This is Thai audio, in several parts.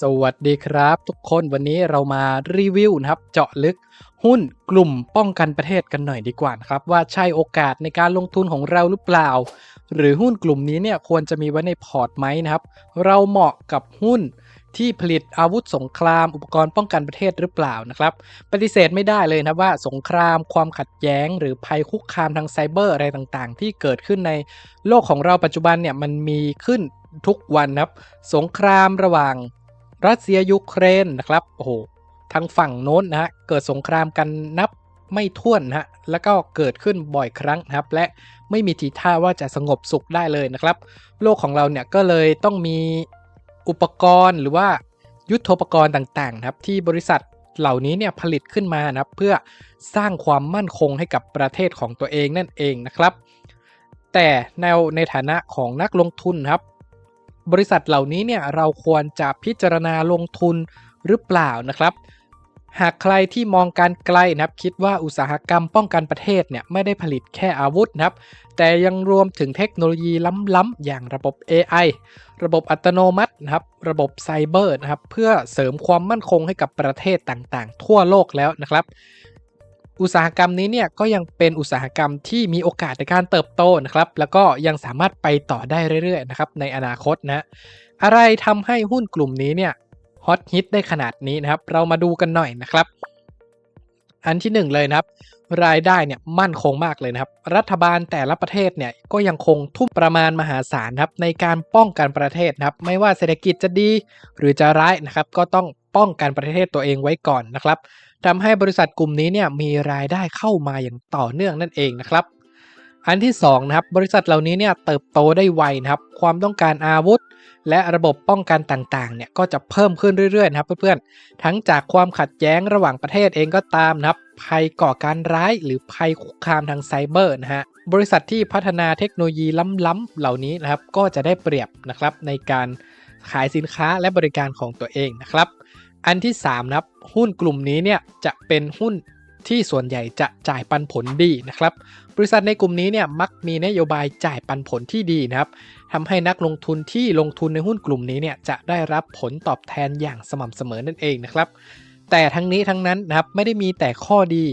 สวัสดีครับทุกคนวันนี้เรามารีวิวนะครับ เจาะลึกหุ้นกลุ่มป้องกันประเทศกันหน่อยดีกว่านะครับ ว่าใช่โอกาสในการลงทุนของเราหรือเปล่า หรือหุ้นกลุ่มนี้เนี่ยควรจะมีไว้ในพอร์ตไหมนะครับ เราเหมาะกับหุ้นที่ผลิตอาวุธสงครามอุปกรณ์ป้องกันประเทศหรือเปล่านะครับ ปฏิเสธไม่ได้เลยนะว่าสงคราม ความขัดแย้ง หรือภัยคุกคามทางไซเบอร์อะไรต่างๆ ที่เกิดขึ้นในโลกของเราปัจจุบันเนี่ยมันมีขึ้นทุกวันนะครับ สงครามระหว่าง รัสเซียยูเครนนะครับโอ้โหทางฝั่งโน้นนะฮะเกิดสงครามกันนับไม่ถ้วนนะฮะแล้วก็เกิดขึ้นบ่อยครั้งนะครับ และไม่มีทีท่าว่าจะสงบสุขได้เลยนะครับ โลกของเราเนี่ยก็เลยต้องมีอุปกรณ์หรือว่ายุทธปกรณ์ต่างๆนะครับ ที่บริษัทเหล่านี้เนี่ยผลิตขึ้นมานะครับ เพื่อสร้างความมั่นคงให้กับประเทศของตัวเองนั่นเองนะครับ แต่แนวในฐานะของนักลงทุนครับ บริษัทเหล่านี้เนี่ยเราควรจะพิจารณาลงทุนหรือเปล่านะครับ หากใครที่มองการไกลนะครับคิดว่าอุตสาหกรรมป้องกันประเทศเนี่ยไม่ได้ผลิตแค่อาวุธนะครับ แต่ยังรวมถึงเทคโนโลยีล้ำๆอย่างระบบ AI ระบบอัตโนมัตินะครับ ระบบไซเบอร์นะครับ เพื่อเสริมความมั่นคงให้กับประเทศต่างๆ ทั่วโลกแล้วนะครับ อุตสาหกรรมนี้เนี่ยก็ยังเป็นอุตสาหกรรมที่มีโอกาสในการเติบโตนะครับ แล้วก็ยังสามารถไปต่อได้เรื่อยๆนะครับในอนาคตนะ อะไรทำให้หุ้นกลุ่มนี้เนี่ยฮอตฮิตได้ขนาดนี้นะครับ เรามาดูกันหน่อยนะครับ อันที่หนึ่งเลยนะครับ รายได้เนี่ยมั่นคงมากเลยนะครับ รัฐบาลแต่ละประเทศเนี่ยก็ยังคงทุ่มประมาณมหาศาลครับในการป้องกันประเทศนะครับ ไม่ว่าเศรษฐกิจจะดีหรือจะร้ายนะครับ ก็ต้องป้องกันประเทศตัวเองไว้ก่อนนะครับ ทำให้บริษัทกลุ่มนี้เนี่ยมีรายได้เข้ามาอย่างต่อเนื่องนั่นเองนะครับ อันที่2นะครับบริษัทเหล่านี้เนี่ยเติบโตได้ไวนะครับ ความต้องการอาวุธ และระบบป้องกันต่างๆเนี่ยก็จะเพิ่มขึ้นเรื่อยๆนะครับเพื่อนๆทั้งจากความขัดแย้งระหว่างประเทศเองก็ตามนะครับ ภัยก่อการร้ายหรือภัยคุกคามทางไซเบอร์นะฮะบริษัทที่พัฒนาเทคโนโลยีล้ำๆเหล่านี้นะครับก็จะได้เปรียบนะครับในการขายสินค้าและบริการของตัวเองนะครับ อันที่3นะครับหุ้นกลุ่มนี้เนี่ยจะเป็นหุ้นที่ส่วนใหญ่จะจ่ายปันผลดีนะครับ บริษัทในกลุ่มนี้เนี่ยมักมีนโยบายจ่ายปันผลที่ดีนะครับทำให้นักลงทุนที่ลงทุนในหุ้นกลุ่มนี้เนี่ยจะได้รับผลตอบแทนอย่างสม่ำเสมอนั่นเองนะครับ แต่ทั้งนี้ทั้งนั้นนะครับไม่ได้มีแต่ข้อดี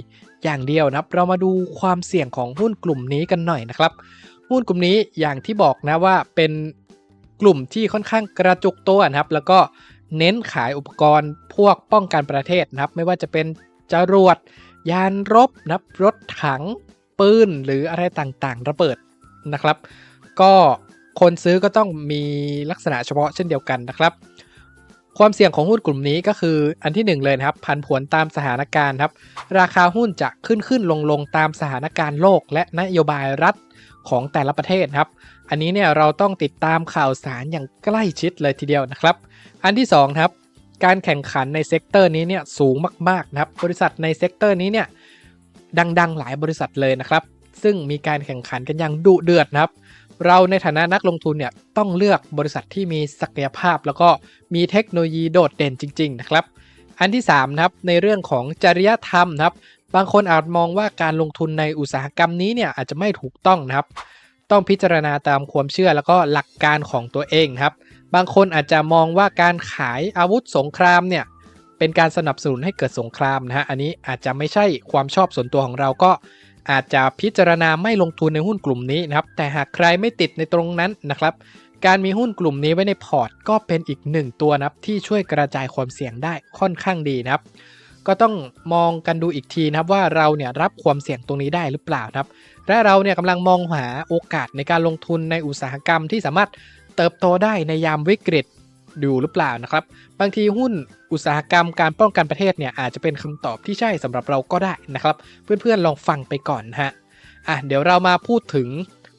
อย่างเดียวนะครับ เรามาดูความเสี่ยงของหุ้นกลุ่มนี้กันหน่อยนะครับ หุ้นกลุ่มนี้อย่างที่บอกนะว่าเป็นกลุ่มที่ค่อนข้างกระจุกตัวนะครับ แล้วก็ เน้นขายอุปกรณ์พวกป้องกันประเทศนะครับ ไม่ว่าจะเป็นจรวด ยานรบนะครับรถถังปืนหรืออะไรต่างๆ ระเบิดนะครับ ก็คนซื้อก็ต้องมีลักษณะเฉพาะเช่นเดียวกันนะครับ ความเสี่ยงของหุ้นกลุ่มนี้ก็คืออันที่หนึ่งเลยนะครับ พันผวนตามสถานการณ์ครับ ราคาหุ้นจะขึ้นขึ้นลงลงตามสถานการณ์โลก และนโยบายรัฐของแต่ละประเทศครับ อันนี้เนี่ยเราต้องติดตามข่าวสารอย่างใกล้ชิดเลยทีเดียวนะครับ อันที่2ครับการแข่งขันในเซกเตอร์นี้เนี่ยสูงมากๆนะครับบริษัทในเซกเตอร์นี้เนี่ยดังๆ หลายบริษัทเลยนะครับ ซึ่งมีการแข่งขันกันอย่างดุเดือดนะครับ เราในฐานะนักลงทุนเนี่ยต้องเลือกบริษัทที่มีศักยภาพ แล้วก็มีเทคโนโลยีโดดเด่นจริง ๆ นะครับ อันที่3นะครับในเรื่องของจริยธรรมนะครับ บางคนอาจมองว่าการลงทุนในอุตสาหกรรมนี้เนี่ยอาจจะไม่ถูกต้องนะครับ ต้องพิจารณาตามความเชื่อแล้วก็หลักการของตัวเองนะครับ บางคนอาจจะมองว่าการขายอาวุธสงครามเนี่ยเป็นการสนับสนุนให้เกิดสงครามนะฮะ อันนี้อาจจะไม่ใช่ความชอบส่วนตัวของเราก็อาจจะพิจารณาไม่ลงทุนในหุ้นกลุ่มนี้นะครับ แต่หากใครไม่ติดในตรงนั้นนะครับ การมีหุ้นกลุ่มนี้ไว้ในพอร์ต ก็เป็นอีกหนึ่งตัวนะครับที่ช่วยกระจายความเสี่ยงได้ค่อนข้างดีนะครับ ก็ต้องมองกันดูอีกทีนะครับว่าเราเนี่ยรับความเสี่ยงตรงนี้ได้หรือเปล่านะครับ และเราเนี่ยกำลังมองหาโอกาสในการลงทุนในอุตสาหกรรมที่สามารถ เติบโตได้ในยามวิกฤตดูหรือเปล่านะครับ บางทีหุ้นอุตสาหกรรมการป้องกันประเทศเนี่ยอาจจะเป็นคำตอบที่ใช่สำหรับเราก็ได้นะครับ เพื่อนๆลองฟังไปก่อนนะฮะอะเดี๋ยวเรามาพูดถึง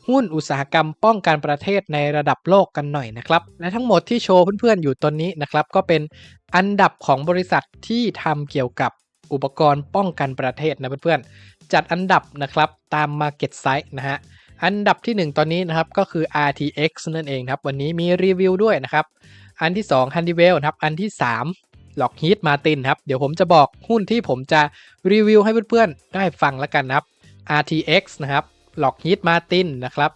หุ้นอุตสาหกรรมป้องกันประเทศในระดับโลกกันหน่อยนะครับ และทั้งหมดที่โชว์เพื่อนๆอยู่ตอนนี้นะครับ ก็เป็นอันดับของบริษัทที่ทำเกี่ยวกับอุปกรณ์ป้องกันประเทศนะเพื่อนๆจัดอันดับนะครับตาม Market Size นะฮะ อันดับที่ 1 ตอนนี้นะครับก็คือ RTX นั่นเองครับ วันนี้มีรีวิวด้วยนะครับ อันที่ 2 Honeywell นะครับ อันที่ 3 Lockheed Martin ครับ เดี๋ยวผมจะบอกหุ้นที่ผมจะรีวิวให้เพื่อนๆ ได้ฟังแล้วกันนะครับ RTX นะครับ Lockheed Martin นะครับ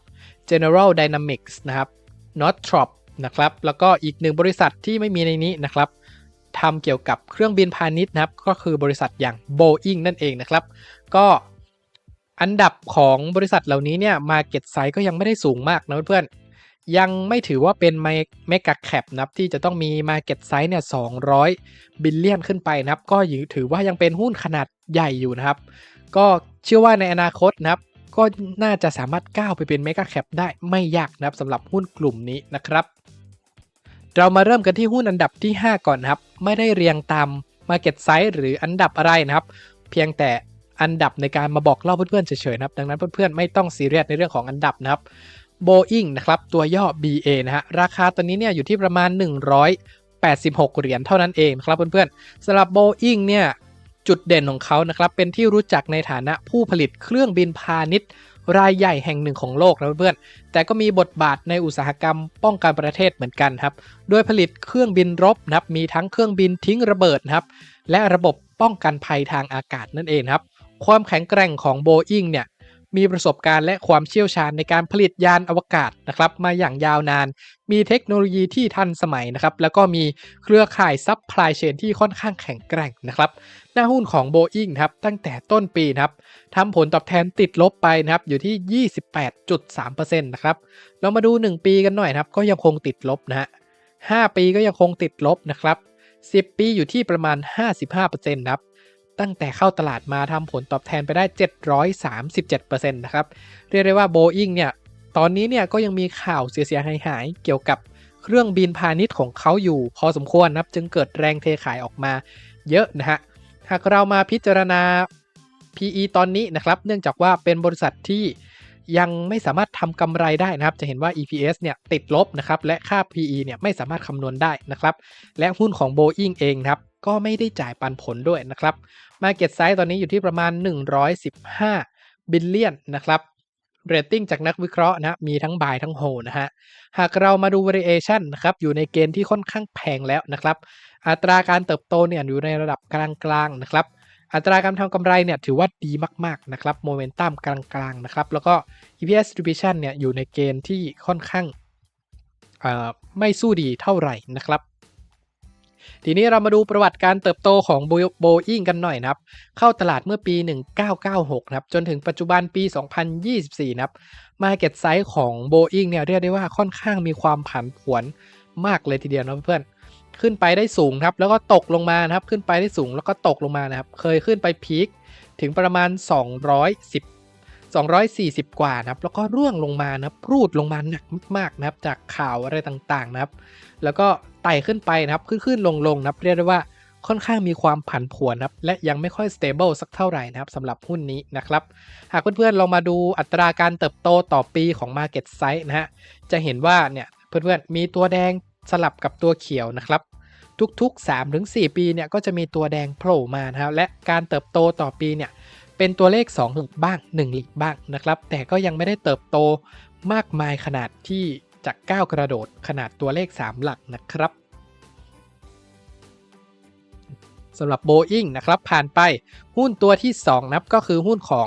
General Dynamics นะครับ Northrop นะครับ แล้วก็อีกหนึ่งบริษัทที่ไม่มีในนี้นะครับทำเกี่ยวกับเครื่องบินพาณิชย์นะครับ ก็คือบริษัทอย่าง Boeing นั่นเองนะครับ ก็ อันดับของบริษัทเหล่านี้เนี่ย Market Size ก็ยังไม่ได้สูงมากนะเพื่อนๆยังไม่ถือว่าเป็นเมกะแคปนะครับที่จะต้องมี Market Size เนี่ย 200 บิลเลียนขึ้นไปนะครับ ก็ถือว่ายังเป็นหุ้นขนาดใหญ่อยู่นะครับ ก็เชื่อว่าในอนาคตนะครับ ก็น่าจะสามารถก้าวไปเป็นเมกะแคปได้ไม่ยากนะครับสำหรับหุ้นกลุ่มนี้นะครับ เรามาเริ่มกันที่หุ้นอันดับที่ 5 ก่อนนะครับ ไม่ได้เรียงตาม Market Size หรืออันดับอะไรนะครับ เพียงแต่ อันดับในการมาบอกเล่าเพื่อนๆเฉยๆนะครับ ดังนั้นเพื่อนๆไม่ต้องซีเรียสในเรื่องของอันดับนะครับ Boeing นะครับ ตัวย่อ BA นะฮะราคาตอนนี้เนี่ยอยู่ที่ประมาณ 186 เหรียญเท่านั้นเองครับเพื่อนๆสำหรับ Boeing เนี่ยจุดเด่นของเขานะครับเป็นที่รู้จักในฐานะผู้ผลิตเครื่องบินพาณิชย์รายใหญ่แห่งหนึ่งของโลกนะเพื่อนๆ แต่ก็มีบทบาทในอุตสาหกรรมป้องกันประเทศเหมือนกันครับ โดยผลิตเครื่องบินรบนะครับ มีทั้งเครื่องบินทิ้งระเบิดนะครับ และระบบป้องกันภัยทางอากาศนั่นเองครับ ความแข็งแกร่งของ Boeing เนี่ยมีประสบการณ์และความเชี่ยวชาญในการผลิตยานอวกาศนะครับมาอย่างยาวนาน มีเทคโนโลยีที่ทันสมัยนะครับแล้วก็มีเครือข่ายซัพพลายเชนที่ค่อนข้างแข็งแกร่งนะครับหน้าหุ้นของ Boeing ครับตั้งแต่ต้นปีครับทำผลตอบแทนติดลบไปนะครับอยู่ที่ 28.3%นะครับเรามาดู 1 ปีกันหน่อยครับก็ยังคงติดลบนะฮะ5ปีก็ยังคงติดลบนะครับ10 ปีอยู่ที่ประมาณ 55%นะครับ ตั้งแต่เข้าตลาดมาทำผลตอบแทนไปได้ 737%นะครับเรียกได้ว่า Boeing เนี่ยตอนนี้เนี่ยก็ยังมีข่าวเสียหายหายเกี่ยวกับเครื่องบินพาณิชย์ของเขาอยู่พอสมควรนะครับ จึงเกิดแรงเทขายออกมาเยอะนะฮะหากเรามาพิจารณา PE ตอนนี้นะครับ เนื่องจากว่าเป็นบริษัทที่ยังไม่สามารถทำกำไรได้นะครับ จะเห็นว่า EPS เนี่ยติดลบนะครับ และค่า PE เนี่ยไม่สามารถคำนวณได้นะครับ และหุ้นของ Boeing เองนะครับ ก็ไม่ได้จ่ายปันผลด้วยนะครับ Market Size ตอนนี้อยู่ที่ประมาณ 115 บิลเลียนนะครับเรตติ้งจากนักวิเคราะห์นะมีทั้ง buy ทั้ง hold นะฮะ หากเรามาดู variation นะครับอยู่ในเกณฑ์ที่ค่อนข้างแพงแล้วนะครับ อัตราการเติบโตเนี่ยอยู่ในระดับกลางๆนะครับ อัตราการทำกำไรเนี่ยถือว่าดีมากๆนะครับโมเมนตัมกลางๆนะครับแล้วก็ EPS distribution เนี่ยอยู่ในเกณฑ์ที่ค่อนข้างไม่สู้ดีเท่าไหร่นะครับ ทีนี้เรามาดูประวัติการเติบโตของ Boeing กันหน่อยนะครับ เข้าตลาดเมื่อปี 1996 นะครับ จนถึงปัจจุบันปี 2024 นะครับ Market Size ของ Boeing เนี่ยเรียกได้ว่าค่อนข้างมีความผันผวนมากเลยทีเดียวนะเพื่อนขึ้นไปได้สูงครับแล้วก็ตกลงมานะครับขึ้นไปได้สูงแล้วก็ตกลงมานะครับ เคยขึ้นไปพีคถึงประมาณ 210 240 กว่านะครับ แล้วก็ร่วงลงมานะครับรูดลงมาหนักมากๆนะครับ จากข่าวอะไรต่างๆนะครับ แล้วก็ ไต่ขึ้นไปนะครับ ขึ้นๆลงๆนะครับเรียกได้ว่าค่อนข้างมีความผันผวนนะครับและยังไม่ค่อย stable สักเท่าไหร่นะครับสำหรับหุ้นนี้นะครับ หากเพื่อนๆลองมาดูอัตราการเติบโตต่อปีของ Market Size นะฮะจะเห็นว่าเนี่ยเพื่อนๆมีตัวแดงสลับกับตัวเขียวนะครับ ทุกๆ 3-4 ปีเนี่ยก็จะมีตัวแดงโผล่มานะครับและการเติบโตต่อปีเนี่ยเป็นตัวเลข 2 หลักบ้าง 1 หลักบ้างนะครับ แต่ก็ยังไม่ได้เติบโตมากมายขนาดที่ จะก้าวกระโดดขนาดตัวเลข 3 หลักนะครับสำหรับ Boeing นะครับ ผ่านไปหุ้นตัวที่ 2 นับก็คือหุ้นของ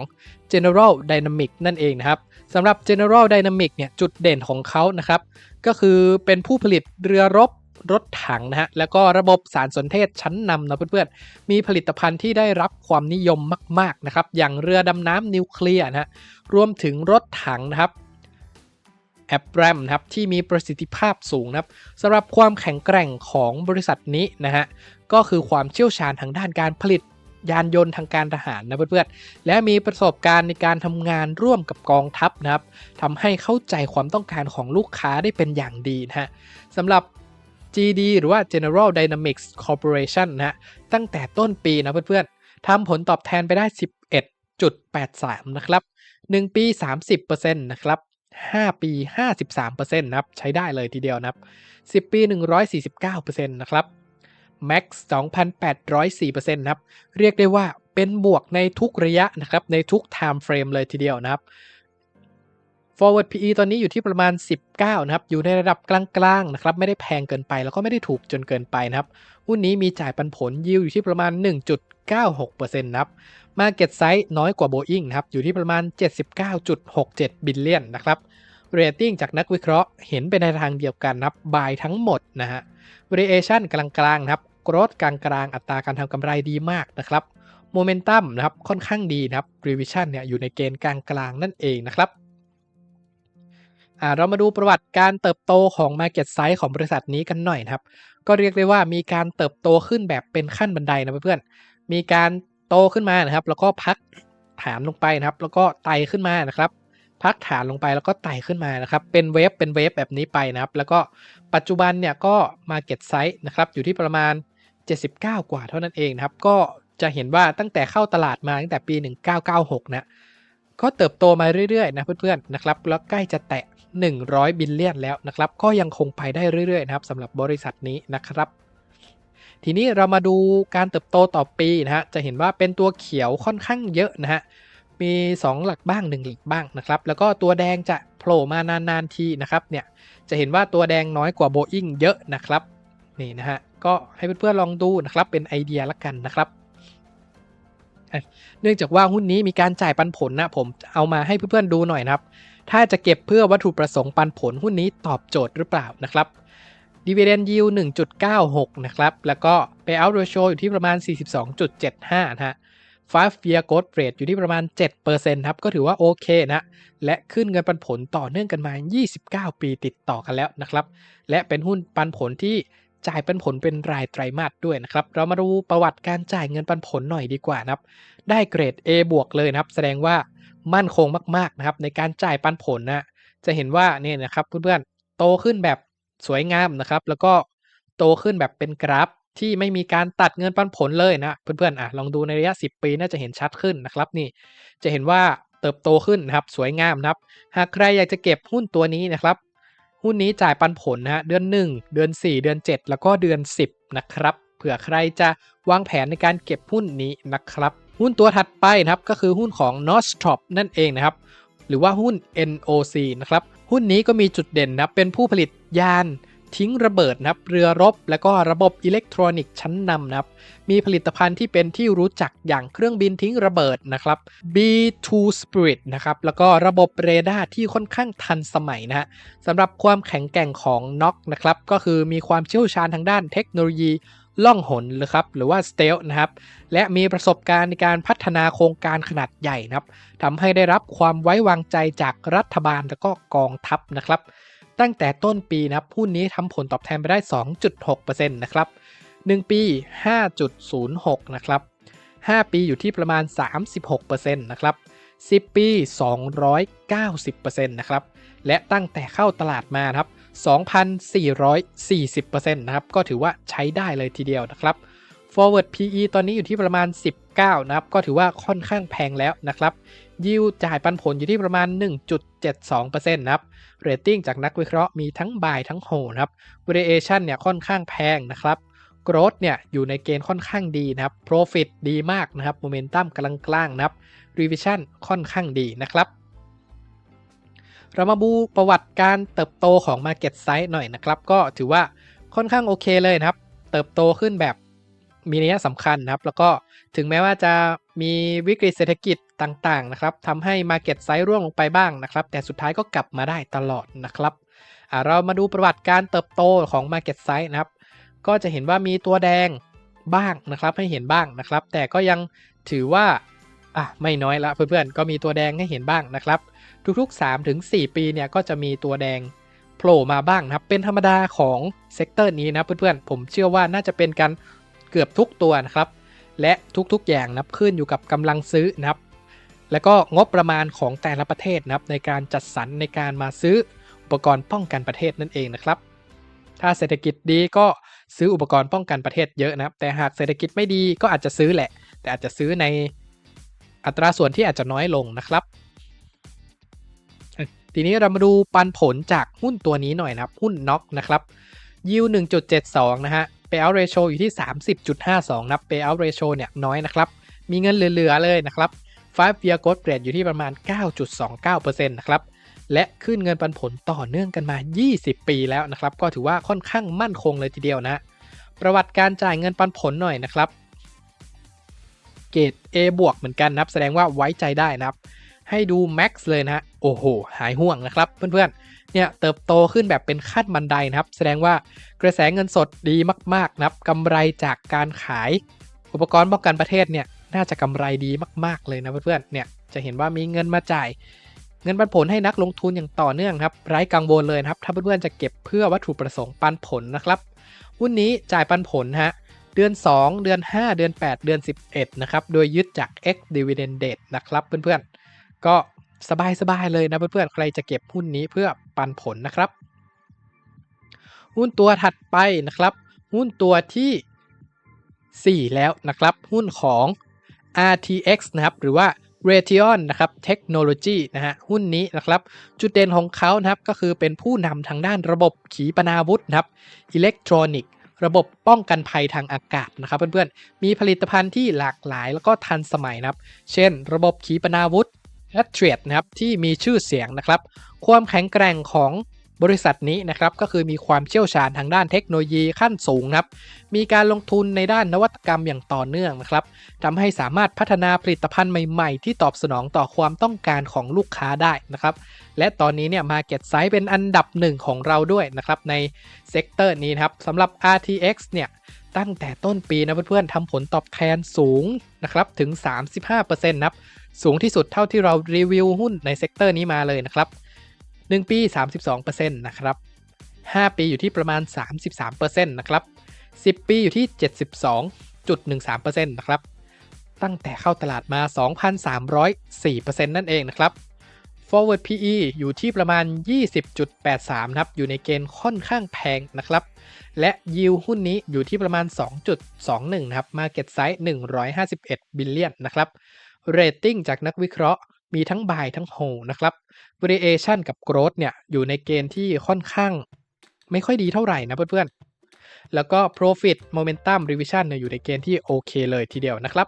General Dynamics นั่นเองนะครับสำหรับ General Dynamics เนี่ยจุดเด่นของเขานะครับ ก็คือเป็นผู้ผลิตเรือรบรถถังนะฮะแล้วก็ระบบสารสนเทศชั้นนำนะเพื่อนๆ มีผลิตภัณฑ์ที่ได้รับความนิยมมาก ๆ นะครับ อย่างเรือดำน้ำนิวเคลียร์นะฮะรวมถึงรถถังนะครับ แอปแรมนะครับที่มีประสิทธิภาพสูงนะครับสำหรับความแข็งแกร่งของบริษัทนี้นะฮะก็คือความเชี่ยวชาญทางด้านการผลิตยานยนต์ทางการทหารนะเพื่อนๆ และมีประสบการณ์ในการทำงานร่วมกับกองทัพนะครับทำให้เข้าใจความต้องการของลูกค้าได้เป็นอย่างดีนะฮะสำหรับ GD หรือว่า General Dynamics Corporation นะฮะตั้งแต่ต้นปีนะเพื่อนๆทำผลตอบแทนไปได้ 11.83 นะครับ 1 ปี 30%นะครับ 5 ปี 53%นะครับ ใช้ได้เลยทีเดียวนะครับ 10 ปี 149%นะครับ Max 2,804%นะครับ เรียกได้ว่าเป็นบวกในทุกระยะนะครับ ในทุก time frame เลยทีเดียวนะครับ forward PE ตอนนี้อยู่ที่ประมาณ 19 นะครับ อยู่ในระดับกลางๆ นะครับ ไม่ได้แพงเกินไป แล้วก็ไม่ได้ถูกจนเกินไปนะครับ หุ้นนี้มีจ่ายปันผลยิวอยู่ที่ประมาณ 1.96%นะครับ Market Size น้อยกว่า Boeing นะครับ อยู่ที่ประมาณ 79.67 บิลเลียนนะครับเรตติ้งจากนักวิเคราะห์เห็นไปในทางเดียวกันนะครับบายทั้งหมดนะฮะ variation กลางๆนะครับ growth กลางๆ อัตราการทำกำไรดีมากนะครับ momentum นะครับค่อนข้างดีนะครับ revision เนี่ยอยู่ในเกณฑ์กลางๆ นั่นเองนะครับเรามาดูประวัติการเติบโตของ market size ของบริษัทนี้กันหน่อยนะครับ ก็เรียกได้ว่ามีการเติบโตขึ้นแบบเป็นขั้นบันไดนะเพื่อน มีการโตขึ้นมานะครับ แล้วก็พักฐานลงไปนะครับ แล้วก็ไต่ขึ้นมานะครับ พักฐานลงไปแล้วก็ไต่ขึ้นมานะครับ เป็นเวฟเป็นเวฟแบบนี้ไปนะครับ แล้วก็ปัจจุบันเนี่ยก็ market size นะครับอยู่ที่ประมาณ 79 กว่าเท่านั้นเองนะครับ ก็จะเห็นว่าตั้งแต่เข้าตลาดมาตั้งแต่ปี 1996 นะก็เติบโตมาเรื่อยๆนะเพื่อนๆนะครับแล้วใกล้จะแตะ 100 บิลเลียนแล้วนะครับ ก็ยังคงไปได้เรื่อยๆนะครับสำหรับบริษัทนี้นะครับ ทีนี้เรามาดูการเติบโตต่อปีนะฮะจะเห็นว่าเป็นตัวเขียวค่อนข้างเยอะนะฮะมี 2 หลักบ้าง 1 หลักบ้างนะครับแล้วก็ตัวแดงจะโผล่มานานๆทีนะครับเนี่ยจะเห็นว่าตัวแดงน้อยกว่าโบอิงเยอะนะครับนี่นะฮะก็ให้เพื่อนๆลองดูนะครับเป็นไอเดียละกันนะครับเนื่องจากว่าหุ้นนี้มีการจ่ายปันผลนะผมเอามาให้เพื่อนๆดูหน่อยนะครับ ถ้าจะเก็บเพื่อวัตถุประสงค์ปันผลหุ้นนี้ตอบโจทย์หรือเปล่านะครับ Dividend Yield 1.96 นะครับ แล้วก็ Payout Ratio อยู่ที่ประมาณ 42.75 นะฮะ5 year growth rate อยู่ที่ประมาณ 7%ครับ ก็ถือว่าโอเคนะ และขึ้นเงินปันผลต่อเนื่องกันมา 29 ปีติดต่อกันแล้วนะครับ และเป็นหุ้นปันผลที่จ่ายปันผลเป็นรายไตรมาสด้วยนะครับ เรามาดูประวัติการจ่ายเงินปันผลหน่อยดีกว่านะครับ ได้เกรด A บวกเลยนะครับ แสดงว่ามั่นคงมากๆนะครับในการจ่ายปันผลนะ จะเห็นว่าเนี่ยนะครับเพื่อนๆ โตขึ้นแบบ สวยงามนะครับ แล้วก็โตขึ้นแบบเป็นกราฟที่ไม่มีการตัดเงินปันผลเลยนะเพื่อนๆอะลองดูในระยะ 10 ปีน่าจะเห็นชัดขึ้นนะครับนี่จะเห็นว่าเติบโตขึ้นนะครับสวยงามนะครับ หากใครอยากจะเก็บหุ้นตัวนี้นะครับ หุ้นนี้จ่ายปันผลนะฮะเดือน 1 เดือน 4 เดือน 7 แล้วก็เดือน 10 นะครับเผื่อใครจะวางแผนในการเก็บหุ้นนี้นะครับ หุ้นตัวถัดไปนะครับก็คือหุ้นของ n o s t r o p นั่นเองนะครับ หรือว่าหุ้น NOC นะครับหุ้นนี้ก็มีจุดเด่นนะเป็นผู้ผลิต ยาน ทิ้งระเบิดนะครับ เรือรบ และก็ระบบอิเล็กทรอนิกส์ชั้นนำนะครับ มีผลิตภัณฑ์ที่เป็นที่รู้จักอย่างเครื่องบินทิ้งระเบิดนะครับ B2 Spirit นะครับ แล้วก็ระบบเรดาร์ที่ค่อนข้างทันสมัยนะฮะสำหรับความแข็งแกร่งของน็อกนะครับ ก็คือมีความเชี่ยวชาญทางด้านเทคโนโลยีล่องหนหรือครับหรือว่าสเตลนะครับ และมีประสบการณ์ในการพัฒนาโครงการขนาดใหญ่นะครับทำให้ได้รับความไว้วางใจจากรัฐบาลและก็กองทัพนะครับ ตั้งแต่ต้นปีนะครับหุ้นนี้ทำผลตอบแทนไปได้ 2.6%นะครับ 1 ปี 5.06 นะครับ 5 ปีอยู่ที่ประมาณ 36%นะครับ 10 ปี 290%นะครับ และตั้งแต่เข้าตลาดมาครับ 2,440%นะครับ ก็ถือว่าใช้ได้เลยทีเดียวนะครับ forward PE ตอนนี้อยู่ที่ประมาณ 19 นะครับ ก็ถือว่าค่อนข้างแพงแล้วนะครับ ยิวจ่ายปันผลอยู่ที่ประมาณ 1.72%นะครับเรตติ้งจากนักวิเคราะห์มีทั้ง buy ทั้ง hold นะครับ variation เนี่ยค่อนข้างแพงนะครับ growth เนี่ยอยู่ในเกณฑ์ค่อนข้างดีนะครับ profit ดีมากนะครับ momentum กลางๆนะครับ revision ค่อนข้างดีนะครับ เรามาบูประวัติการเติบโตของ market size หน่อยนะครับ ก็ถือว่าค่อนข้างโอเคเลยนะครับ เติบโตขึ้นแบบมีนัยสำคัญนะครับ แล้วก็ถึงแม้ว่าจะมีวิกฤตเศรษฐกิจ ต่างๆนะครับทำให้ Market Size ร่วงลงไปบ้างนะครับ แต่สุดท้ายก็กลับมาได้ตลอดนะครับเรามาดูประวัติการเติบโตของ Market Size นะครับ ก็จะเห็นว่ามีตัวแดงบ้างนะครับ ให้เห็นบ้างนะครับ แต่ก็ยังถือว่าอะไม่น้อยละเพื่อนๆก็มีตัวแดงให้เห็นบ้างนะครับ ทุกๆ 3-4 ปีเนี่ยก็จะมีตัวแดงโผล่มาบ้างนะครับ เป็นธรรมดาของเซกเตอร์นี้นะเพื่อนๆผมเชื่อว่าน่าจะเป็นการเกือบทุกตัวนะครับและทุกๆอย่างนับขึ้นอยู่กับกำลังซื้อนะครับ แล้วก็งบประมาณของแต่ละประเทศนะครับในการจัดสรรในการมาซื้ออุปกรณ์ป้องกันประเทศนั่นเองนะครับ ถ้าเศรษฐกิจดีก็ซื้ออุปกรณ์ป้องกันประเทศเยอะนะครับ แต่หากเศรษฐกิจไม่ดีก็อาจจะซื้อแหละ แต่อาจจะซื้อในอัตราส่วนที่อาจจะน้อยลงนะครับ ทีนี้เรามาดูปันผลจากหุ้นตัวนี้หน่อยนะครับ หุ้นน็อกนะครับยิว1.72 นะฮะ payout ratio อยู่ที่ 30.52นับ payout ratio เนี่ยน้อยนะครับ มีเงินเหลือๆเลยนะครับ 5 year growth rate อยู่ที่ประมาณ 9.29%นะครับ และขึ้นเงินปันผลต่อเนื่องกันมา 20 ปีแล้วนะครับ ก็ถือว่าค่อนข้างมั่นคงเลยทีเดียวนะ ประวัติการจ่ายเงินปันผลหน่อยนะครับ เกรด A บวกเหมือนกันนะครับ แสดงว่าไว้ใจได้นะครับ ให้ดู Max เลยนะฮะโอ้โห หายห่วงนะครับเพื่อนๆ เนี่ยเติบโตขึ้นแบบเป็นขั้นบันไดนะครับ แสดงว่ากระแสเงินสดดีมากๆนะครับกำไรจากการขายอุปกรณ์ป้องกันประเทศเนี่ย น่าจะกำไรดีมากๆเลยนะเพื่อนๆ เนี่ยจะเห็นว่ามีเงินมาจ่าย เงินปันผลให้นักลงทุนอย่างต่อเนื่องครับไร้กังวลเลยครับถ้าเพื่อนๆจะเก็บเพื่อวัตถุประสงค์ปันผลนะครับหุ้นนี้จ่ายปันผลฮะเดือน 2 เดือน 5 เดือน 8 เดือน 11 นะครับ โดยยึดจาก X dividend date นะครับเพื่อนๆ ก็สบายๆเลยนะเพื่อนๆ ใครจะเก็บหุ้นนี้เพื่อปันผลนะครับ หุ้นตัวถัดไปนะครับ หุ้นตัวที่ 4 แล้วนะครับ หุ้นของ RTX นะครับหรือว่า Raytheon นะครับ Technology นะฮะหุ้นนี้นะครับ จุดเด่นของเขานะครับก็คือเป็นผู้นำทางด้านระบบขีปนาวุธนะครับอิเล็กทรอนิกส์ระบบป้องกันภัยทางอากาศนะครับเพื่อนๆ มีผลิตภัณฑ์ที่หลากหลายแล้วก็ทันสมัยนะครับ เช่น ระบบขีปนาวุธ Patriot นะครับที่มีชื่อเสียงนะครับ ความแข็งแกร่งของ บริษัทนี้นะครับก็คือมีความเชี่ยวชาญทางด้านเทคโนโลยีขั้นสูงนะครับมีการลงทุนในด้านนวัตกรรมอย่างต่อเนื่องนะครับทำให้สามารถพัฒนาผลิตภัณฑ์ใหม่ๆ ที่ตอบสนองต่อความต้องการของลูกค้าได้นะครับและตอนนี้เนี่ย Market Size เป็นอันดับหนึ่งของเราด้วยนะครับในเซกเตอร์นี้นครับสำหรับ RTX เนี่ยตั้งแต่ต้นปีนะเพื่อนๆทำผลตอบแทนสูงนะครับถึง 35%นะครับสูงที่สุดเท่าที่เรารีวิวหุ้นในเซกเตอร์นี้มาเลยนะครับ 1 ปี 32%นะครับ 5 ปีอยู่ที่ประมาณ 33%นะครับ 10 ปีอยู่ที่ 72.13%นะครับ ตั้งแต่เข้าตลาดมา 2,304%นั่นเองนะครับ forward PE อยู่ที่ประมาณ 20.83 นะครับ อยู่ในเกณฑ์ค่อนข้างแพงนะครับ และ yield หุ้นนี้อยู่ที่ประมาณ 2.21 นะครับ market size 151 billion นะครับ rating จากนักวิเคราะห์มีทั้ง buy ทั้ง hold นะครับ variation กับ growth เนี่ยอยู่ในเกณฑ์ที่ค่อนข้างไม่ค่อยดีเท่าไหร่นะเพื่อนๆ แล้วก็ profit momentum revision เนี่ยอยู่ในเกณฑ์ที่โอเคเลยทีเดียวนะครับ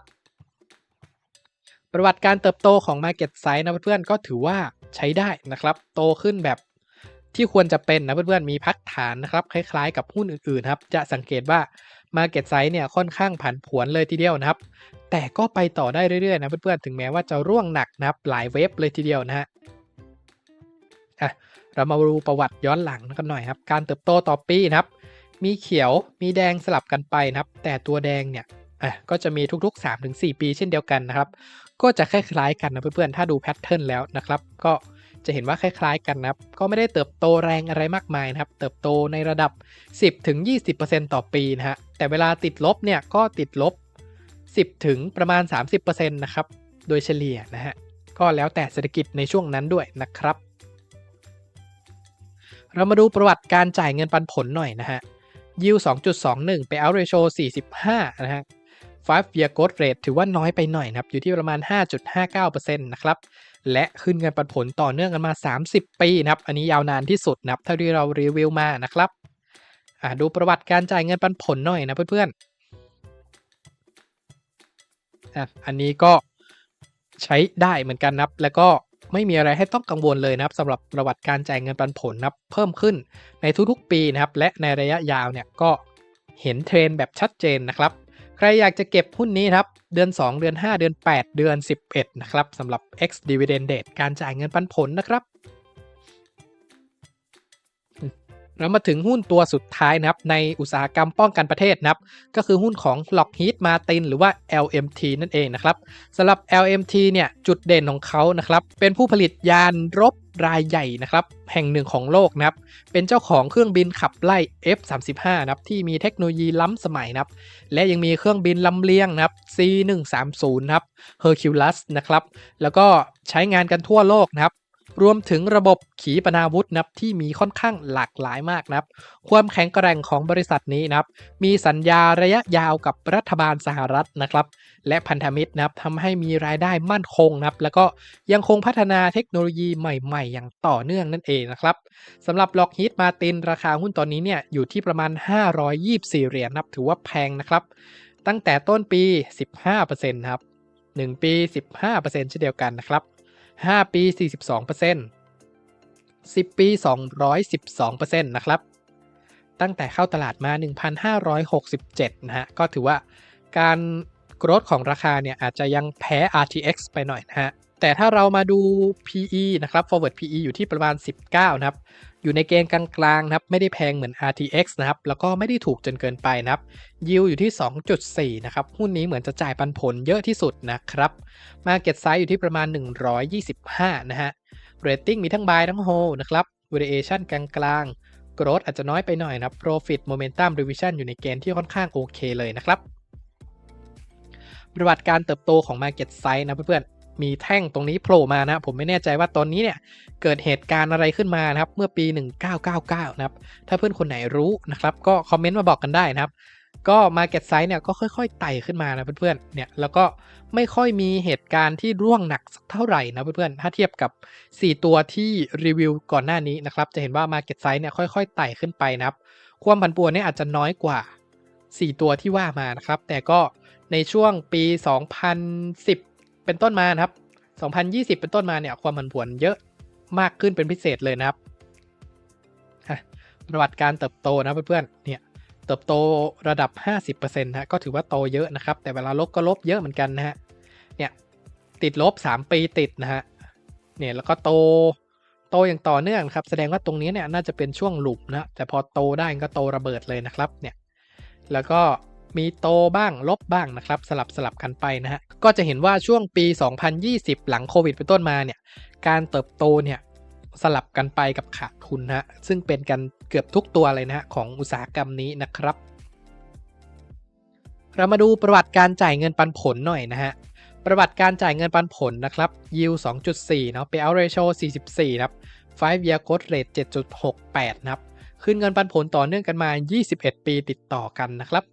ประวัติการเติบโตของ market size นะเพื่อนๆ ก็ถือว่าใช้ได้นะครับ โตขึ้นแบบที่ควรจะเป็นนะเพื่อนๆ มีพักฐานนะครับ คล้ายๆ กับหุ้นอื่นๆ ครับ จะสังเกตว่า Market Size เนี่ยค่อนข้างผันผวนเลยทีเดียวนะครับ แต่ก็ไปต่อได้เรื่อยๆ นะเพื่อนๆ ถึงแม้ว่าจะร่วงหนักนะครับหลายเวฟเลยทีเดียวนะฮะ อะเรามาดูประวัติย้อนหลังกันหน่อยครับ การเติบโตต่อปีนะครับ มีเขียวมีแดงสลับกันไปนะครับ แต่ตัวแดงเนี่ยอะก็จะมีทุกๆ 3-4 ปีเช่นเดียวกันนะครับ ก็จะคล้ายๆกันนะเพื่อนๆถ้าดูแพทเทิร์นแล้วนะครับ ก็จะเห็นว่าคล้ายๆกันนะครับ ก็ไม่ได้เติบโตแรงอะไรมากมายนะครับ เติบโตในระดับ 10-20%ต่อปีนะฮะแต่เวลาติดลบเนี่ยก็ติดลบ 10 ถึงประมาณ 30%นะครับโดยเฉลี่ยนะฮะก็แล้วแต่เศรษฐกิจในช่วงนั้นด้วยนะครับ เรามาดูประวัติการจ่ายเงินปันผลหน่อยนะฮะยิว2.21 ไป out ratio 45 นะฮะ5 year growth rate ถือว่าน้อยไปหน่อยนะครับ อยู่ที่ประมาณ 5.59%นะครับ และขึ้นเงินปันผลต่อเนื่องกันมา 30 ปีนะครับ อันนี้ยาวนานที่สุดนะครับ เท่าที่เรารีวิวมานะครับอ่าดูประวัติการจ่ายเงินปันผลหน่อยนะเพื่อนๆอะอันนี้ก็ใช้ได้เหมือนกันนะครับ แล้วก็ ไม่มีอะไรให้ต้องกังวลเลยนะครับสำหรับประวัติการจ่ายเงินปันผลนะับเพิ่มขึ้นในทุกๆปีนะครับ และในระยะยาวเนี่ยก็เห็นเทรนแบบชัดเจนนะครับ ใครอยากจะเก็บหุ้นนี้ครับ เดือน 2 เดือน 5 เดือน 8 เดือน 11 นะครับสำหรับ X dividend date การจ่ายเงินปันผลนะครับ เรามาถึงหุ้นตัวสุดท้ายนะครับในอุตสาหกรรมป้องกันประเทศนะครับ ก็คือหุ้นของ Lockheed Martin หรือว่า LMT นั่นเองนะครับสำหรับ LMT เนี่ยจุดเด่นของเขานะครับเป็นผู้ผลิตยานรบรายใหญ่นะครับแห่งหนึ่งของโลกนะครับ เป็นเจ้าของเครื่องบินขับไล่ F35 นะครับที่มีเทคโนโลยีล้ำสมัยนะครับ และยังมีเครื่องบินลำเลียงนะครับ C130 นะครับ Hercules นะครับ แล้วก็ใช้งานกันทั่วโลกนะครับ รวมถึงระบบขีปนาวุธนะครับที่มีค่อนข้างหลากหลายมากนะครับ ความแข็งแกร่งของบริษัทนี้นะครับ มีสัญญาระยะยาวกับรัฐบาลสหรัฐนะครับ และพันธมิตรนะครับทำให้มีรายได้มั่นคงนะครับ แล้วก็ยังคงพัฒนาเทคโนโลยีใหม่ๆ อย่างต่อเนื่องนั่นเองนะครับสำหรับ Lockheed Martin ราคาหุ้นตอนนี้เนี่ยอยู่ที่ประมาณ 524 เหรียญนะครับถือว่าแพงนะครับ ตั้งแต่ต้นปี 15%นะครับ1ปี 15%เช่นเดียวกันนะครับ 5 ปี 42% 10 ปี 212%นะครับ ตั้งแต่เข้าตลาดมา 1,567 นะฮะ ก็ถือว่าการโกรดของราคาเนี่ยอาจจะยังแพ้ RTX ไปหน่อยนะฮะ แต่ถ้าเรามาดู PE นะครับ forward PE อยู่ที่ประมาณ 19 นะครับ อยู่ในเกณฑ์กลางๆนะครับ ไม่ได้แพงเหมือน RTX นะครับ แล้วก็ไม่ได้ถูกจนเกินไปนะครับ yield อยู่ที่ 2.4 นะครับ หุ้นนี้เหมือนจะจ่ายปันผลเยอะที่สุดนะครับ market size อยู่ที่ประมาณ 125 นะฮะ rating มีทั้ง buy ทั้ง hold นะครับ valuation กลางๆ growth อาจจะน้อยไปหน่อยนะครับ profit momentum revision อยู่ในเกณฑ์ที่ค่อนข้างโอเคเลยนะครับประวัติการเติบโตของ market size นะเพื่อนๆ มีแท่งตรงนี้โผล่มานะผมไม่แน่ใจว่าตอนนี้เนี่ยเกิดเหตุการณ์อะไรขึ้นมานะครับเมื่อปี 1999 นะครับถ้าเพื่อนคนไหนรู้นะครับก็คอมเมนต์มาบอกกันได้นะครับก็ Market Size เนี่ยก็ค่อยๆไต่ขึ้นมานะเพื่อนๆ เนี่ยแล้วก็ไม่ค่อยมีเหตุการณ์ที่ร่วงหนักสักเท่าไหร่นะเพื่อนๆ ถ้าเทียบกับ 4 ตัวที่รีวิวก่อนหน้านี้นะครับ จะเห็นว่า Market Size เนี่ยค่อยๆไต่ขึ้นไปนะครับ ความผันผวนเนี่ยอาจจะน้อยกว่า 4 ตัวที่ว่ามานะครับ แต่ก็ในช่วงปี 2010 เป็นต้นมานะครับ 2020 เป็นต้นมาเนี่ยความผันผวนเยอะมากขึ้นเป็นพิเศษเลยนะครับประวัติการเติบโตนะเพื่อนๆ เนี่ยเติบโตระดับ 50%นะก็ถือว่าโตเยอะนะครับ แต่เวลาลบก็ลบเยอะเหมือนกันนะฮะ เนี่ยติดลบ 3 ปีติดนะฮะ เนี่ยแล้วก็โตโตอย่างต่อเนื่องครับ แสดงว่าตรงนี้เนี่ยน่าจะเป็นช่วงหลุมนะ แต่พอโตได้ก็โตระเบิดเลยนะครับ เนี่ย แล้วก็ มีโตบ้างลบบ้างนะครับสลับสลับกันไปนะฮะก็จะเห็นว่าช่วงปี 2020 หลังโควิดเป็นต้นมาเนี่ยการเติบโตเนี่ยสลับกันไปกับขาดทุนนะฮะซึ่งเป็นกันเกือบทุกตัวเลยนะฮะของอุตสาหกรรมนี้นะครับ เรามาดูประวัติการจ่ายเงินปันผลหน่อยนะฮะประวัติการจ่ายเงินปันผลนะครับ yield 2.4เนาะ payout ratio 44นะครับ 5 year growth rate 7.68 นะครับ ขึ้นเงินปันผลต่อเนื่องกันมา 21 ปีติดต่อกันนะครับ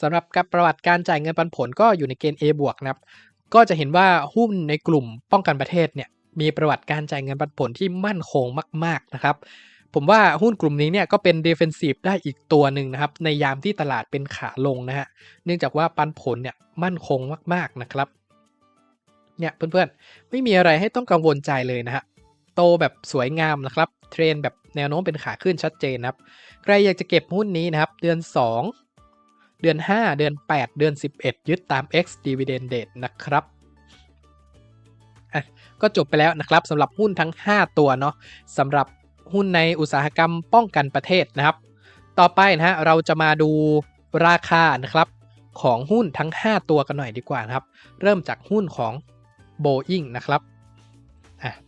สำหรับกับประวัติการจ่ายเงินปันผลก็อยู่ในเกณฑ์ A บวกนะครับ ก็จะเห็นว่าหุ้นในกลุ่มป้องกันประเทศเนี่ยมีประวัติการจ่ายเงินปันผลที่มั่นคงมาก ๆนะครับ ผมว่าหุ้นกลุ่มนี้เนี่ยก็เป็น defensive ได้อีกตัวหนึ่งนะครับ ในยามที่ตลาดเป็นขาลงนะฮะ เนื่องจากว่าปันผลเนี่ยมั่นคงมาก ๆนะครับ เนี่ยเพื่อนๆ ไม่มีอะไรให้ต้องกังวลใจเลยนะฮะ โตแบบสวยงามนะครับ เทรนแบบแนวโน้มเป็นขาขึ้นชัดเจนนะครับ ใครอยากจะเก็บหุ้นนี้นะครับ เดือน 2 เดือน 5 เดือน 8 เดือน 11 ยึดตาม X dividend date นะครับก็จบไปแล้วนะครับสำหรับหุ้นทั้ง 5 ตัวเนาะสำหรับหุ้นในอุตสาหกรรมป้องกันประเทศนะครับ ต่อไปนะฮะเราจะมาดูราคานะครับของหุ้นทั้ง 5 ตัวกันหน่อยดีกว่านะครับ เริ่มจากหุ้นของ Boeing นะครับ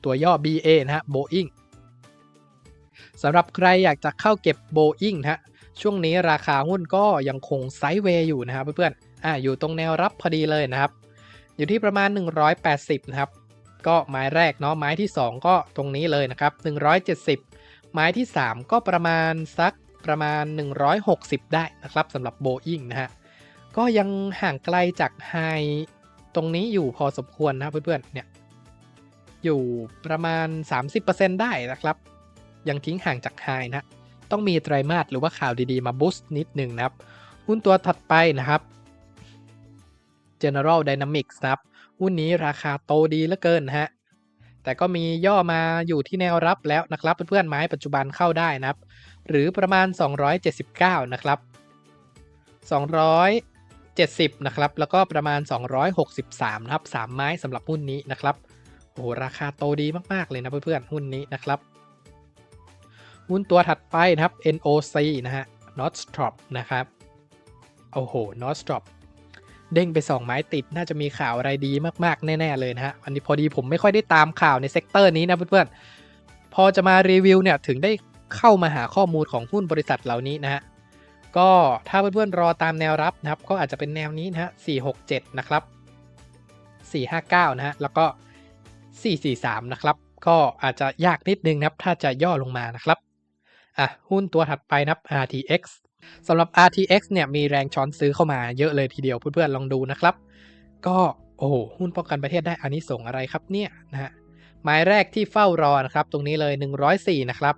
ตัวย่อ BA นะฮะ Boeing สำหรับใครอยากจะเข้าเก็บ Boeing นะฮะ ช่วงนี้ราคาหุ้นก็ยังคงไซด์เวย์อยู่นะครับเพื่อนๆ อะอยู่ตรงแนวรับพอดีเลยนะครับ อยู่ที่ประมาณ 180 นะครับ ก็ไม้แรกเนาะไม้ที่ 2 ก็ตรงนี้เลยนะครับ 170 ไม้ที่ 3 ก็ประมาณสักประมาณ 160 ได้นะครับสำหรับโบอิงนะฮะ ก็ยังห่างไกลจากไฮตรงนี้อยู่พอสมควรนะเพื่อนๆ เนี่ย อยู่ประมาณ 30%ได้นะครับ ยังทิ้งห่างจากไฮนะ ต้องมีไตรมาสหรือว่าข่าวดีๆ มาบูสต์นิดหนึ่งนะครับ หุ้นตัวถัดไปนะครับ General Dynamics นะครับ หุ้นนี้ราคาโตดีเหลือเกินฮะ แต่ก็มีย่อมาอยู่ที่แนวรับแล้วนะครับ เพื่อนๆไม้ปัจจุบันเข้าได้นะครับ หรือประมาณ 279 นะครับ 270 นะครับ แล้วก็ประมาณ 263 นะครับ 3 ไม้สำหรับหุ้นนี้นะครับ โอ้ราคาโตดีมากๆเลยนะเพื่อนๆ หุ้นนี้นะครับ หุ้นตัวถัดไปนะครับ NOC นะฮะ Northrop นะครับโอ้โห Northrop เด้งไป 2 ไม้ติด น่าจะมีข่าวอะไรดีมากๆ แน่ ๆ เลยนะฮะ อันนี้พอดีผมไม่ค่อยได้ตามข่าวในเซกเตอร์นี้นะเพื่อนๆ พอจะมารีวิวเนี่ยถึงได้เข้ามาหาข้อมูลของหุ้นบริษัทเหล่านี้นะฮะ ก็ถ้าเพื่อนๆ รอตามแนวรับนะครับ ก็อาจจะเป็นแนวนี้นะฮะ 467 นะครับ 459 นะฮะ แล้วก็ 443 นะครับ ก็อาจจะยากนิดนึงนะครับ ถ้าจะย่อลงมานะครับ อะหุ้นตัวถัดไปนะครับ RTX สำหรับ RTX เนี่ยมีแรงช้อนซื้อเข้ามาเยอะเลยทีเดียวเพื่อนๆลองดูนะครับ ก็โอ้หุ้นป้องกันประเทศได้อันนี้ส่งอะไรครับเนี่ยนะฮะหมายแรกที่เฝ้ารอนะครับ ตรงนี้เลย 104 นะครับ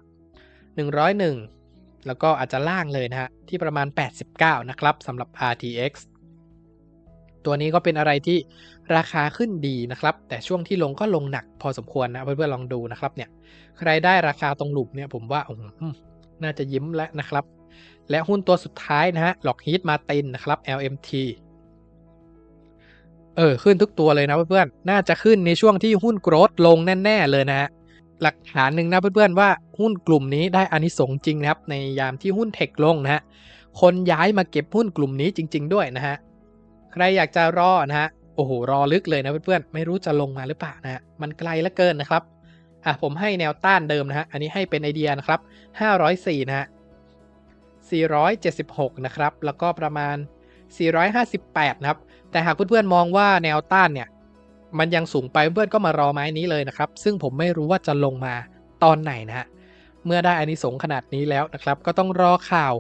101 แล้วก็อาจจะล่างเลยนะฮะที่ประมาณ 89 นะครับสำหรับ RTX ตัวนี้ก็เป็นอะไรที่ราคาขึ้นดีนะครับ แต่ช่วงที่ลงก็ลงหนักพอสมควรนะเพื่อนๆลองดูนะครับเนี่ยใครได้ราคาตรงหลุมเนี่ยผมว่าโอ้น่าจะยิ้มแล้วนะครับ และหุ้นตัวสุดท้ายนะฮะ Lockheed Martin นะครับ LMT เออขึ้นทุกตัวเลยนะเพื่อนๆ น่าจะขึ้นในช่วงที่หุ้นโกรดลงแน่ๆเลยนะฮะ หลักฐานหนึ่งนะเพื่อนๆว่าหุ้นกลุ่มนี้ได้อานิสงส์จริงนะครับ ในยามที่หุ้นเทคลงนะฮะ คนย้ายมาเก็บหุ้นกลุ่มนี้จริง ๆ ด้วยนะฮะ ใครอยากจะรอนะฮะโอ้โหรอลึกเลยนะเพื่อนๆไม่รู้จะลงมาหรือเปล่านะฮะมันไกลเหลือเกินนะครับอะผมให้แนวต้านเดิมนะฮะอันนี้ให้เป็นไอเดียนะครับ 504 นะฮะ476 นะครับ แล้วก็ประมาณ 458 นะครับ แต่หากเพื่อนๆมองว่าแนวต้านเนี่ย มันยังสูงไปเพื่อนก็มารอไม้นี้เลยนะครับ ซึ่งผมไม่รู้ว่าจะลงมาตอนไหนนะฮะ เมื่อได้อานิสงส์ขนาดนี้แล้วนะครับ ก็ต้องรอข่าว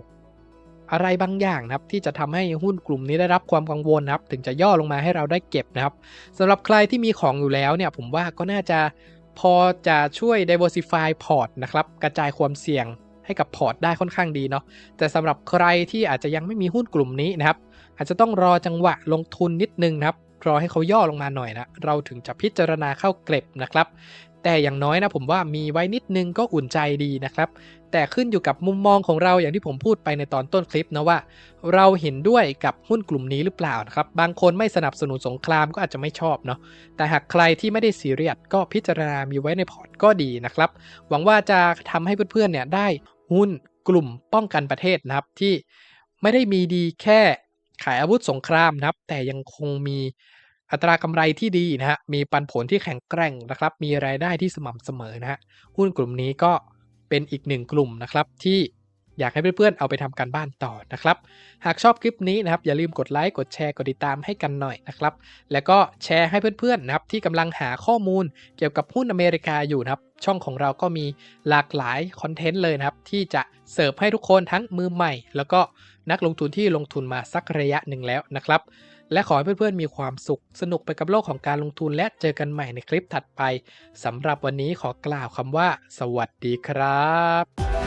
อะไรบางอย่างนะครับที่จะทำให้หุ้นกลุ่มนี้ได้รับความกังวลนะครับ ถึงจะย่อลงมาให้เราได้เก็บนะครับสำหรับใครที่มีของอยู่แล้วเนี่ยผมว่าก็น่าจะพอจะช่วย diversify port นะครับกระจายความเสี่ยงให้กับพอร์ตได้ค่อนข้างดีเนาะแต่สำหรับใครที่อาจจะยังไม่มีหุ้นกลุ่มนี้นะครับ อาจจะต้องรอจังหวะลงทุนนิดนึงนะครับรอให้เขาย่อลงมาหน่อยนะ เราถึงจะพิจารณาเข้าเก็บนะครับ แต่อย่างน้อยนะผมว่ามีไว้นิดนึงก็อุ่นใจดีนะครับ แต่ขึ้นอยู่กับมุมมองของเราอย่างที่ผมพูดไปในตอนต้นคลิปนะว่า เราเห็นด้วยกับหุ้นกลุ่มนี้หรือเปล่านะครับ บางคนไม่สนับสนุนสงครามก็อาจจะไม่ชอบเนาะแต่หากใครที่ไม่ได้ซีเรียสก็พิจารณามีไว้ในพอร์ตก็ดีนะครับ หวังว่าจะทำให้เพื่อนๆเนี่ยได้หุ้นกลุ่มป้องกันประเทศนะครับที่ไม่ได้มีดีแค่ขายอาวุธสงครามนะครับ แต่ยังคงมี อัตรากำไรที่ดีนะฮะ มีปันผลที่แข็งแกร่งนะครับ มีรายได้ที่สม่ำเสมอนะฮะ หุ้นกลุ่มนี้ก็เป็นอีกหนึ่งกลุ่มนะครับที่อยากให้เพื่อนๆ เอาไปทำการบ้านต่อนะครับ หากชอบคลิปนี้นะครับ อย่าลืมกดไลค์ กดแชร์ กดติดตามให้กันหน่อยนะครับ แล้วก็แชร์ให้เพื่อนๆนะครับที่กำลังหาข้อมูลเกี่ยวกับหุ้นอเมริกาอยู่นะครับ ช่องของเราก็มีหลากหลายคอนเทนต์เลยนะครับ ที่จะเสิร์ฟให้ทุกคนทั้งมือใหม่ แล้วก็นักลงทุนที่ลงทุนมาสักระยะหนึ่งแล้วนะครับ และขอให้เพื่อนๆมีความสุข สนุกไปกับโลกของการลงทุนและเจอกันใหม่ในคลิปถัดไปสำหรับวันนี้ขอกล่าวคำว่า สวัสดีครับ